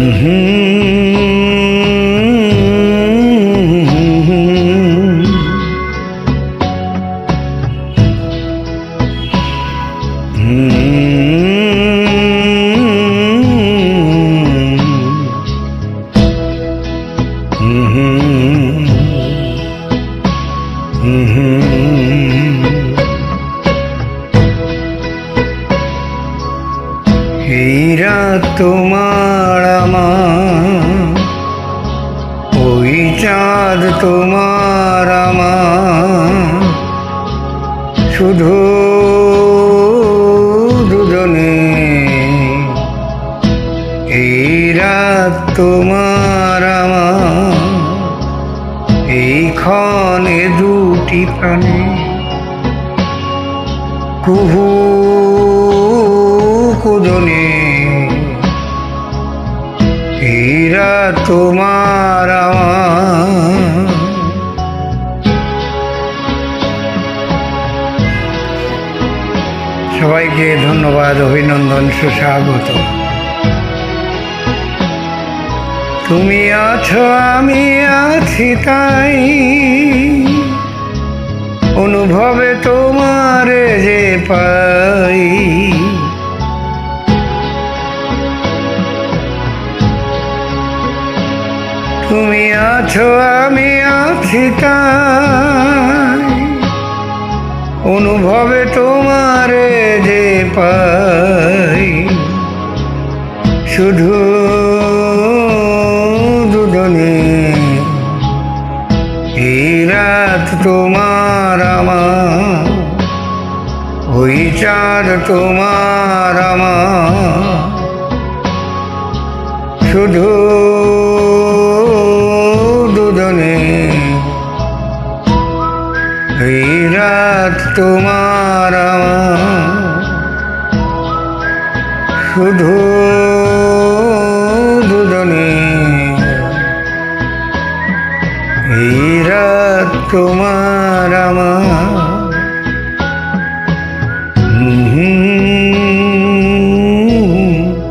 Mm-hmm. তোমার আমার। ওই চাঁদ তোমার আমার। শুধু দুজনে। এই রাত তোমার আমার। এই ক্ষণে দুটি প্রাণে। কুহু কুদনে। রাত তোমার সবাইকে ধন্যবাদ অভিনন্দন সুস্বাগত। তুমি আছো আমি আছি তাই। অনুভবে তুমি আছো, আমি আছি তাই। অনুভবে তোমার যে পাই। শুধু দুজনে। এই রাত তোমার আমার, ওই চাঁদ তোমার আমার। শুধু এই রাত তোমার শুধু দুজনে। এই রাত তোমার আমার।